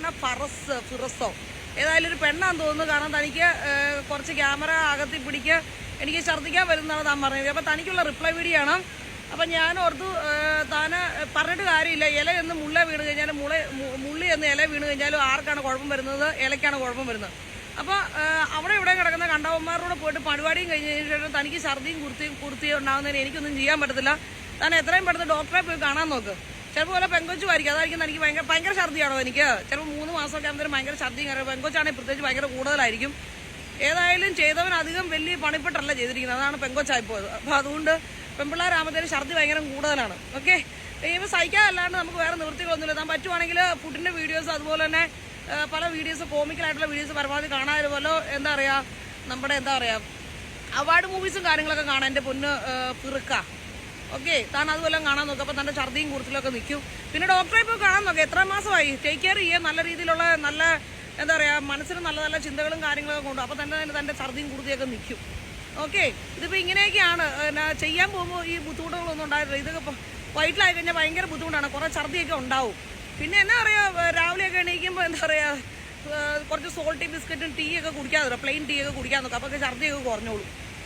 പറഞ്ഞ ഫറസ് ഫിറസോ. ഏതായാലും ഒരു പെണ്ണാന്ന് തോന്നുന്നു. കാരണം തനിക്ക് കുറച്ച് ക്യാമറ അകത്തി പിടിക്ക് എനിക്ക് ഛർദ്ദിക്കാൻ വരുന്നതാണ് താൻ പറഞ്ഞത്. അപ്പം തനിക്കുള്ള റിപ്ലൈ വീഡിയോ ആണ്. അപ്പം ഞാൻ ഓർത്തു താൻ പറഞ്ഞിട്ട് കാര്യമില്ല. ഇല എന്ന് മുള്ള വീണ് കഴിഞ്ഞാൽ മുള മുള്ളി എന്ന് ഇല വീണ് കഴിഞ്ഞാലും ആർക്കാണ് കുഴപ്പം വരുന്നത്? ഇലയ്ക്കാണ് കുഴപ്പം വരുന്നത്. അപ്പോൾ അവിടെ ഇവിടെ കിടക്കുന്ന കണ്ടവന്മാരോട് പോയിട്ട് പരിപാടിയും കഴിഞ്ഞതിന് ശേഷം തനിക്ക് ഛർദിയും കുർത്തിയും കുർത്തിയും ഉണ്ടാകുന്നതിന് എനിക്കൊന്നും ചെയ്യാൻ പറ്റത്തില്ല. താൻ എത്രയും പെട്ടെന്ന് ഡോക്ടറെ പോയി കാണാൻ നോക്ക്. ചിലപ്പോൾ പോലെ പെങ്കൊച്ചുമായിരിക്കും. അതായിരിക്കും എനിക്ക് ഭയങ്കര ഭയങ്കര ഛർദിയാണോ എനിക്ക്? ചിലപ്പോൾ മൂന്ന് മാസമൊക്കെ ആകുമ്പോൾ ഭയങ്കര ഛർദിയും കയറും പെങ്കൊച്ചാണെങ്കിൽ പ്രത്യേകിച്ച് ഭയങ്കര കൂടുതലായിരിക്കും. ഏതായാലും ചെയ്തവൻ അധികം വലിയ പണിപ്പെട്ടല്ല ചെയ്തിരിക്കുന്നത്. അതാണ് പെങ്കൊച്ചായിപ്പോയത് അപ്പോൾ അതുകൊണ്ട് പെൺപിള്ളേരാകുമ്പോഴത്തേന് ഛർദി ഭയങ്കര കൂടുതലാണ്. ഓക്കെ? ഇപ്പം സഹിക്കാതല്ലാണ്ട് നമുക്ക് വേറെ നിവൃത്തികളൊന്നുമില്ല. താൻ പറ്റുവാണെങ്കിൽ ഫുഡിന്റെ വീഡിയോസ് അതുപോലെ തന്നെ പല വീഡിയോസ് കോമിക്കലായിട്ടുള്ള വീഡിയോസ് പരമാവധി കാണാതുപോലെ എന്താ പറയുക നമ്മുടെ എന്താ പറയുക അവാർഡ് മൂവീസും കാര്യങ്ങളൊക്കെ കാണാൻ എന്റെ പൊന്ന് പിറുക്ക. ഓക്കെ താൻ അതുപോലെ കാണാൻ നോക്കുക അപ്പോൾ തന്റെ ഛർദിയും കൂടുതലൊക്കെ നിൽക്കും പിന്നെ ഡോക്ടറെ പോയി കാണാൻ നോക്കുക എത്ര മാസമായി? ടേക്ക് കെയർ ചെയ്യുക നല്ല രീതിയിലുള്ള നല്ല എന്താ പറയുക മനസ്സിന് നല്ല നല്ല ചിന്തകളും കാര്യങ്ങളൊക്കെ കൊണ്ടു. അപ്പോൾ തന്നെ തന്നെ തന്റെ ഛർദിയും കുറുതിയൊക്കെ നിൽക്കും ഓക്കെ ഇതിപ്പോൾ ഇങ്ങനെയൊക്കെയാണ്. എന്നാ ചെയ്യാൻ പോകുമ്പോൾ ഈ ബുദ്ധിമുട്ടുകളൊന്നും ഉണ്ടായിരുന്നില്ല ഇതൊക്കെ ഇപ്പോൾ വയറ്റിലായി കഴിഞ്ഞാൽ ഭയങ്കര ബുദ്ധിമുട്ടാണ്. കുറേ ഛർദിയൊക്കെ ഉണ്ടാവും. പിന്നെ എന്നാ പറയുക രാവിലെയൊക്കെ എണീക്കുമ്പോൾ എന്താ പറയുക കുറച്ച് സോൾട്ടി ബിസ്ക്കറ്റും ടീ ഒക്കെ പ്ലെയിൻ ടീ ഒക്കെ കുടിക്കാൻ നോക്കാം അപ്പോൾ ഛർദിയൊക്കെ കുറഞ്ഞോളൂ.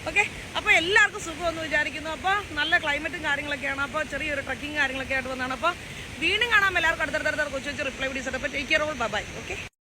ഓക്കെ? അപ്പോൾ എല്ലാവർക്കും സുഖമെന്ന് വിചാരിക്കുന്നു. അപ്പോൾ നല്ല ക്ലൈമറ്റും കാര്യങ്ങളൊക്കെയാണ്. അപ്പോൾ ചെറിയൊരു ട്രക്കിംഗ് കാര്യങ്ങളൊക്കെ ആയിട്ട് വന്നാണ് അപ്പോൾ വീണ്ടും കാണാൻ എല്ലാവർക്കും അടുത്തടുത്തടുത്ത കൊച്ചു കൊച്ചു റിപ്ലൈ വീഡിയോസ് അപ്പോൾ take care all bye okay